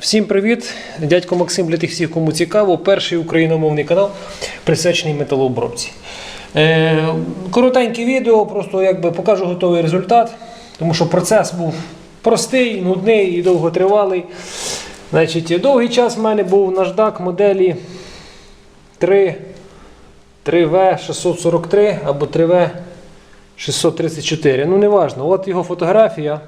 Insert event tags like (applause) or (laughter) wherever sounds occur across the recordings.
Всім привіт! Дядько Максим для тих всіх, кому цікаво. Перший україномовний канал присвячений металообробці. Е, коротеньке відео, просто якби покажу готовий результат, тому що процес був простий, нудний і довготривалий. Значить, довгий час в мене був наждак моделі 3, 3В643 або 3В634. Ну, неважно. От його фотографія.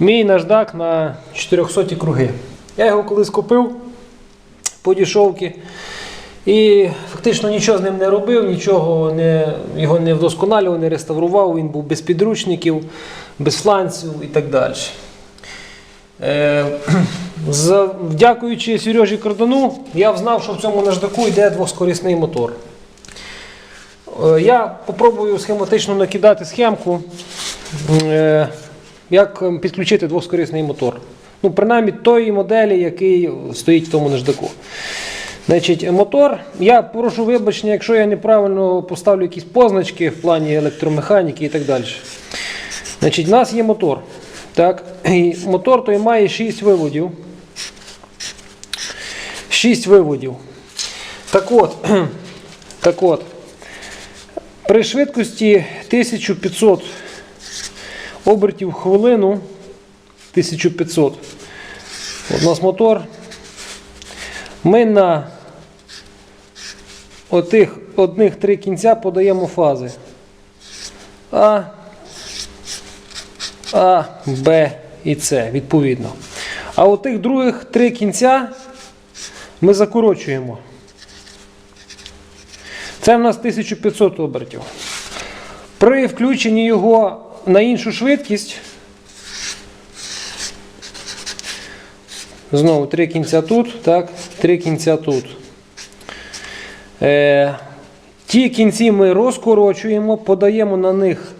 Мій наждак на 400 круги. Я його колись купив по дішовки. І фактично нічого з ним не робив, нічого не, його не вдосконалював, не реставрував, він був без підручників, без фланців і так далі. Е, (clears throat) за- дякуючи Сережі Кордону, я взнав, що в цьому наждаку йде двоскорісний мотор. Е, Я попробую схематично накидати схемку, е, як ем, підключити двоскорісний мотор. Ну, принаймні тої моделі, який стоїть в тому наждаку. Значить, мотор. Я прошу вибачення, якщо я неправильно поставлю якісь позначки в плані електромеханіки і так далі. Значить, у нас є мотор. Так? І мотор той має 6 виводів. 6 виводів. Так от, (clears throat) так от, при швидкості 1500 обертів хвилину, 1500. От у нас мотор. Ми на отих одних три кінця подаємо фази. А, А, Б і С, відповідно. А отих других три кінця ми закорочуємо. Це в нас 1500 обертів. При включенні його на іншу швидкість. Знову три кінця тут, так, три кінця тут. Е, ті кінці ми розкорочуємо, подаємо на них,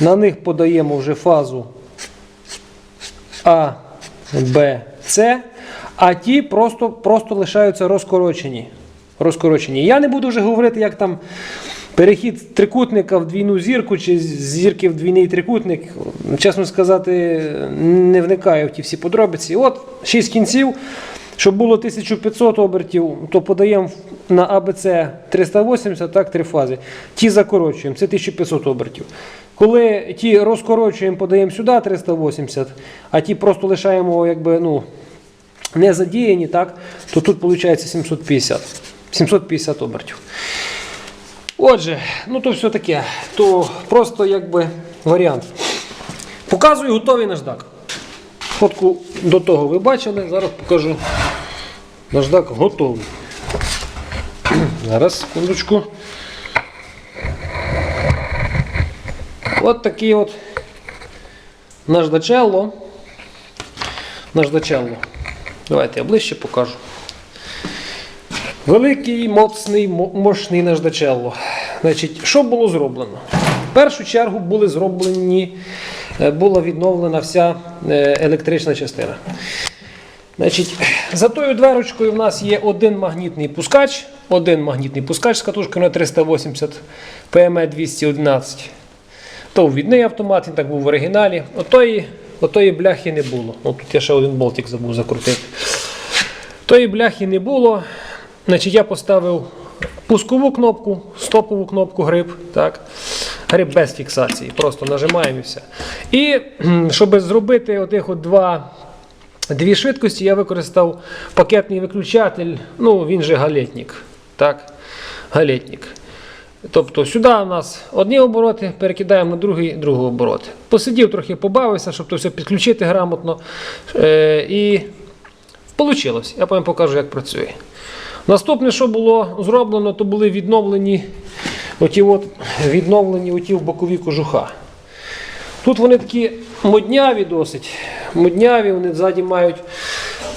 на них подаємо вже фазу А, Б, С, а ті просто, просто лишаються розкорочені. Розкорочені. Я не буду вже говорити, як там перехід трикутника в двійну зірку чи зірки в двійний трикутник. Чесно сказати, не вникаю в ті всі подробиці. От 6 кінців. Щоб було 1500 обертів, то подаємо на АБЦ 380, так, три фази. Ті закорочуємо, це 1500 обертів. Коли ті розкорочуємо, подаємо сюди 380, а ті просто лишаємо якби, ну, не задіяні, так, то тут виходить 750. 750 обертів. Отже, ну то все таке, то просто якби варіант. Показую готовий наждак. Фотку до того ви бачили, зараз покажу. Наждак готовий. (clears throat) Зараз, секундочку. От такий от наждачелло. Наждачелло. Давайте я ближче покажу. Великий, моцний, мо- мощний наждачелло. Значить, що було зроблено? В першу чергу були зроблені, е, була відновлена вся е, електрична частина. Значить, за тою дверочкою в нас є один магнітний пускач, один магнітний пускач з катушкою на 380 PME 211. То ввідний автомат, він так був в оригіналі. Отої, отої бляхи не було. От тут я ще один болтик забув закрутити. Тої бляхи не було. Значить, я поставив пускову кнопку, стопову кнопку гриб. Так. Гриб без фіксації. Просто нажимаємо і все. І щоб зробити отих от два, дві швидкості, я використав пакетний виключатель, ну він же галетник. Так. Галетник. Тобто сюди у нас одні обороти, перекидаємо на другий, другий оборот. Посидів трохи, побавився, щоб то все підключити грамотно. Е, і вийшло. Я потім покажу, як працює. Наступне, що було зроблено, то були відновлені оті от, відновлені оті бокові кожуха. Тут вони такі модняві досить. Модняві, вони ззаді мають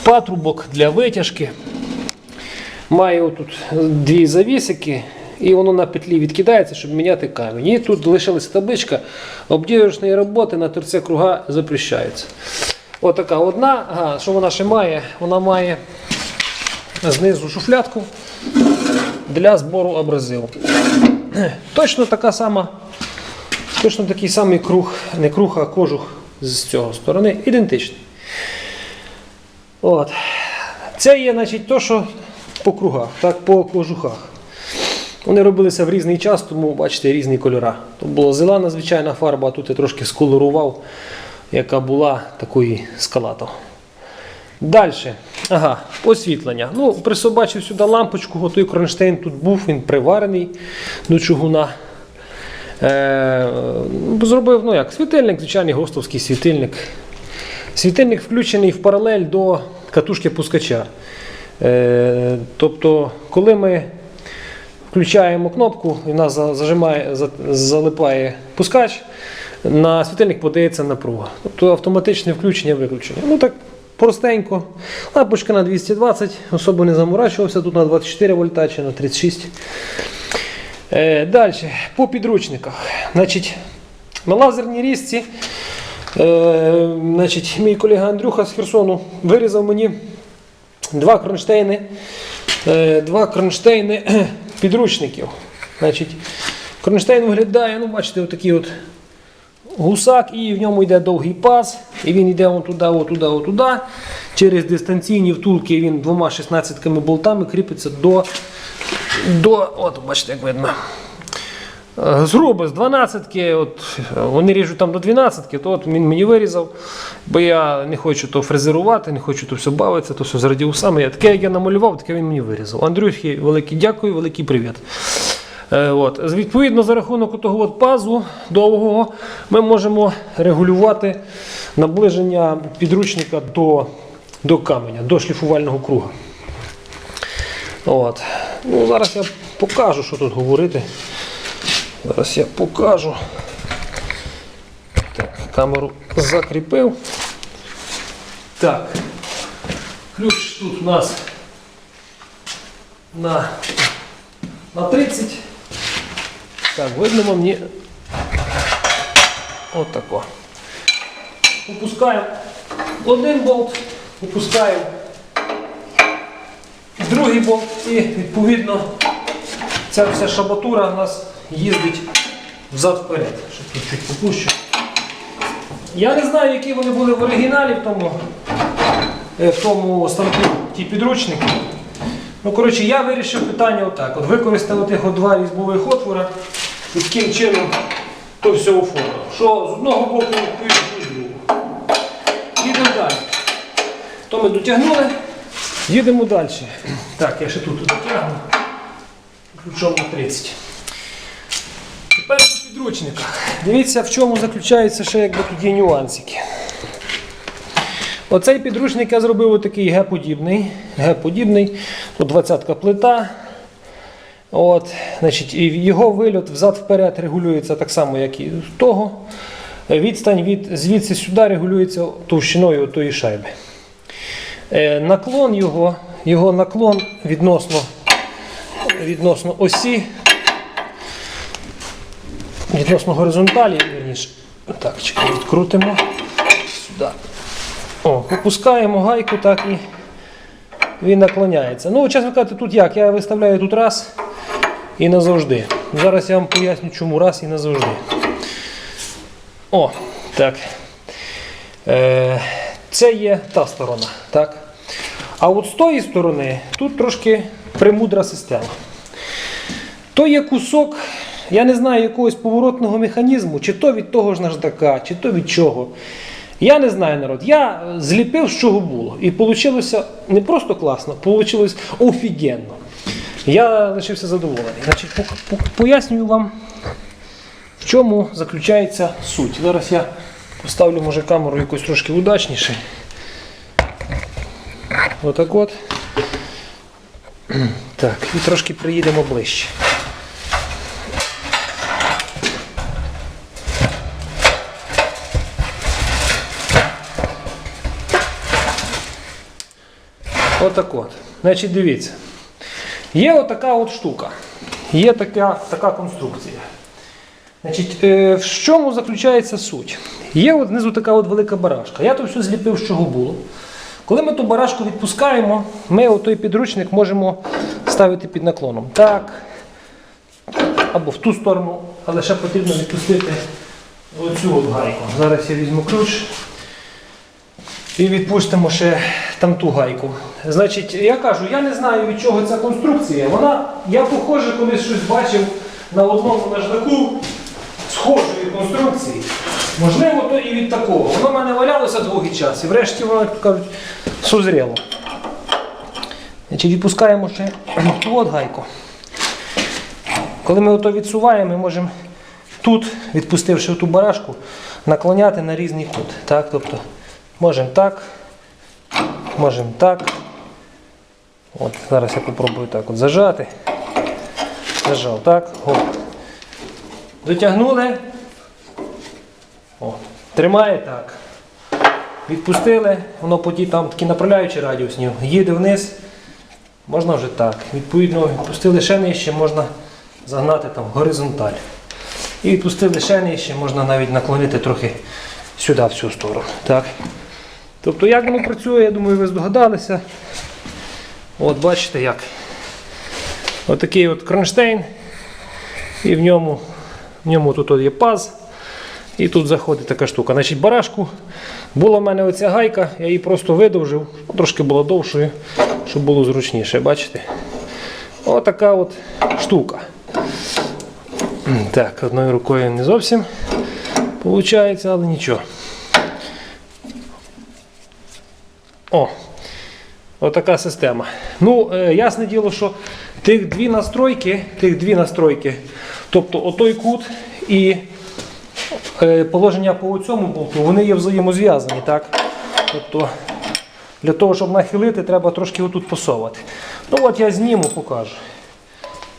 патрубок для витяжки. Має отут дві завісики, і воно на петлі відкидається, щоб міняти камінь. І тут лишилася табличка обділочної роботи на торце круга запрещається. Отака одна, ага, що вона ще має? Вона має знизу шуфлятку для збору абразиву. Точно така сама Точно такий самий круг, не круг, а кожух з цього сторони, ідентичний. От. Це є, значить, то, що по кругах, так, по кожухах. Вони робилися в різний час, тому бачите різні кольора. Тут була зелена звичайна фарба, а тут я трошки сколорував, яка була такої скалато. Далі. Ага, освітлення. Ну, присобачив сюди лампочку, от той кронштейн тут був, він приварений до чугуна. Е, зробив, ну як, світильник, звичайний гостовський світильник. Світильник включений в паралель до катушки пускача. Е, тобто, коли ми включаємо кнопку, і нас зажимає, залипає пускач, на світильник подається напруга. Тобто автоматичне включення-виключення. Ну так простенько. Лампочка на 220, особо не заморачувався, тут на 24 вольта чи на 36. Е, Далі, по підручниках. Значить, на лазерній різці е, значить, мій колега Андрюха з Херсону вирізав мені два кронштейни, е, два кронштейни (clears throat) підручників. Значить, кронштейн виглядає, ну, бачите, отакий от гусак, і в ньому йде довгий паз, і він йде туди, отуди, отуди. Через дистанційні втулки він двома 16 болтами кріпиться до, до от, бачите, як видно. Е, Зроби з 12-ки, от, вони ріжуть там до 12-ки, то от він мені вирізав, бо я не хочу то фрезерувати, не хочу то все бавитися, то все з радіусами. Я, таке, як я намалював, таке він мені вирізав. Андрюхі, великий дякую, великий привіт. Е, От. Відповідно, за рахунок того от пазу довгого ми можемо регулювати наближення підручника до, до каменя, до шліфувального круга. От. Ну, зараз я покажу, що тут говорити. Зараз я покажу. Так, камеру закріпив. Так. Ключ тут у нас на, на 30. Так, видно мені. От тако. Опускаємо один болт, опускаємо другий болт і відповідно ця вся шабатура у нас їздить взад-вперед. Ще тут чуть попущу. Я не знаю, які вони були в оригіналі в тому, е, в тому станку, ті підручники. Ну, коротше, я вирішив питання отак. От використав тих два різьбових отвора і таким чином то все оформив. Що з одного боку відповідно з другого. Їдемо далі. То ми дотягнули, їдемо далі. Так, я ще тут дотягну. Ключом на 30. Тепер по підручниках. Дивіться, в чому заключаються ще якби тут нюансики. Оцей підручник я зробив отакий Г-подібний. Г-подібний. Тут 20-ка плита. От, значить, його вильот взад-вперед регулюється так само, як і того. Відстань від звідси сюди регулюється товщиною тої шайби. Е, наклон його, його наклон відносно, відносно осі, відносно горизонталі, вірніше. Так, чекай, відкрутимо сюди. О, опускаємо гайку, так і він наклоняється. Ну, чесно кажучи, тут як? Я виставляю тут раз і назавжди. Зараз я вам поясню, чому раз і назавжди. О, так. Е, це є та сторона. Так? А от з тої сторони тут трошки премудра система. То є кусок, я не знаю якогось поворотного механізму, чи то від того ж наждака, чи то від чого. Я не знаю народ. Я зліпив, з чого було. І вийшло не просто класно, вийшло офігенно. Я лишився задоволений. Значить, по- по- пояснюю вам, в чому заключається суть. Зараз я поставлю, може, камеру якось трошки удачніше. Отак от. (clears throat) Так, і трошки приїдемо ближче. Отак от. Значить, дивіться. Є отака от штука. Є така, така конструкція. Значить, е, в чому заключається суть? Є от знизу така от велика барашка. Я то все зліпив, з чого було. Коли ми ту барашку відпускаємо, ми отой підручник можемо ставити під наклоном. Так. Або в ту сторону, але ще потрібно відпустити оцю от гайку. Зараз я візьму ключ і відпустимо ще там ту гайку. Значить, я кажу, я не знаю від чого ця конструкція. Вона, я похоже, колись щось бачив на одному наждаку схожої конструкції. Можливо, то і від такого. Воно в мене валялося довгий час, і врешті воно, кажуть, созріло. Значить, відпускаємо ще ту от гайку. Коли ми ото відсуваємо, ми можемо тут, відпустивши ту барашку, наклоняти на різний кут. Так? Тобто, можемо так, можемо так. От, зараз я попробую так от зажати. Зажав, так. О. Дотягнули. О. Тримає так. Відпустили, воно потім там такий направляючий радіус, ні, їде вниз. Можна вже так. Відповідно, відпустили ще нижче, можна загнати там горизонталь. І відпустили ще нижче, можна навіть наклонити трохи сюди, в цю сторону. Так. Тобто, як воно працює, я думаю, ви здогадалися. От бачите як. Отакий от кронштейн. І в ньому, в ньому тут от є паз. І тут заходить така штука. Значить, барашку була в мене оця гайка, я її просто видовжив, трошки була довшою, щоб було зручніше, бачите? Отака от штука. Так, одною рукою не зовсім виходить, але нічого. О, отака система. Ну, е, ясне діло, що тих дві настройки, тих дві настройки, тобто отой кут і е, положення по цьому болту, вони є взаємозв'язані, так? Тобто для того, щоб нахилити, треба трошки отут посовувати. Ну от я зніму, покажу.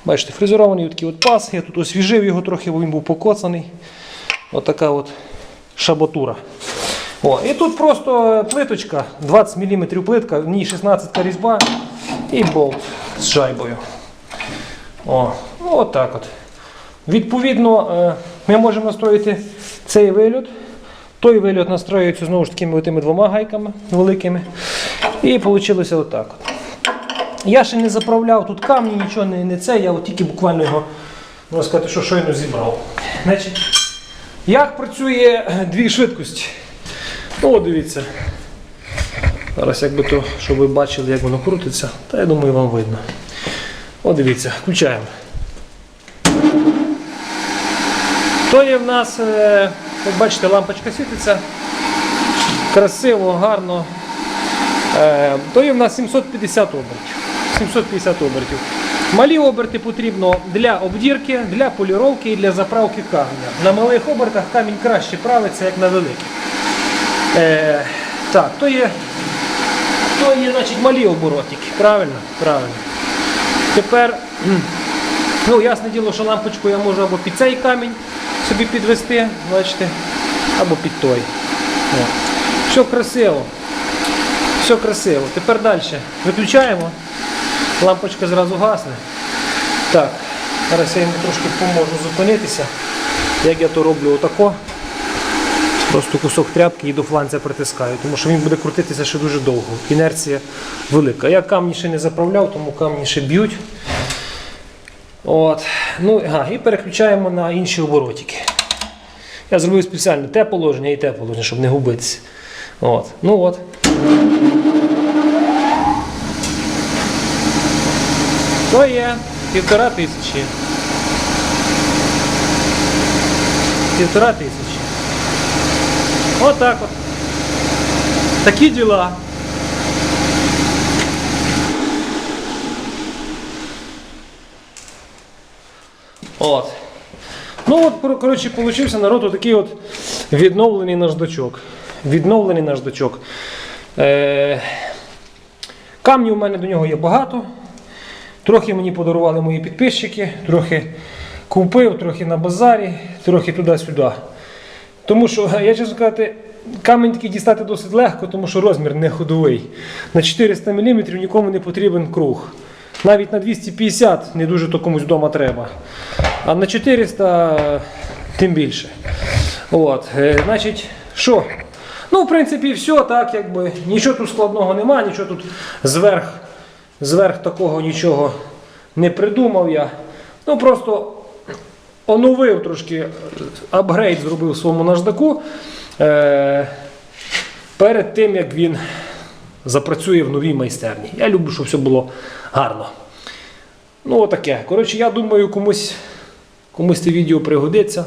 Бачите, фрезерований такий от пас, я тут освіжив його трохи, бо він був покоцаний. Отака от шаботура. О, і тут просто плиточка, 20 мм плитка, в ній 16 різьба і болт з шайбою. О, ну, от так от. Відповідно, е, ми можемо настроїти цей вильот. Той вильот настроюється знову ж такими тими двома гайками великими. І вийшло отак. От. Я ще не заправляв тут камні, нічого не, не це, я от тільки буквально його, можна сказати, що щойно зібрав. Значить, як працює е, дві швидкості? От дивіться. Зараз якби то, щоб ви бачили, як воно крутиться, та я думаю, вам видно. От дивіться, включаємо. То є в нас, е, як бачите, лампочка світиться. Красиво, гарно. Е, То є в нас 750 обертів. 750 обертів. Малі оберти потрібно для обдірки, для поліровки і для заправки каменя. На малих обертах камінь краще правиться, як на великих. Е, так, то є, то є значить, малі оборотики. Правильно? Правильно. Тепер, ну, ясне діло, що лампочку я можу або під цей камінь собі підвести, бачите, або під той. О. Все красиво. Все красиво. Тепер далі. Виключаємо. Лампочка зразу гасне. Так, зараз я йому трошки поможу зупинитися. Як я то роблю отако. Просто кусок тряпки і до фланця притискаю, тому що він буде крутитися ще дуже довго. Інерція велика. Я камні ще не заправляв, тому камні ще б'ють. От. Ну, ага, і переключаємо на інші оборотики. Я зробив спеціально те положення і те положення, щоб не губитися. От. Ну от. То є півтора тисячі. Півтора тисячі. От так от. Такі діла. От. Ну от, кор- коротше, получився народ отакий от відновлений наждачок. Відновлений наждачок. Е- камнів у мене до нього є багато. Трохи мені подарували мої підписчики, трохи купив, трохи на базарі, трохи туди-сюди. Тому що, я чесно сказати, камінь такий дістати досить легко, тому що розмір не ходовий. На 400 мм нікому не потрібен круг. Навіть на 250 не дуже то комусь вдома треба. А на 400 тим більше. От, е, значить, що? Ну, в принципі, все так, якби нічого тут складного немає, нічого тут зверх, зверх такого нічого не придумав я. Ну просто оновив трошки, е, апгрейд зробив своєму наждаку е, перед тим, як він запрацює в новій майстерні. Я люблю, щоб все було гарно. Ну, отаке. Коротше, я думаю, комусь, комусь це відео пригодиться.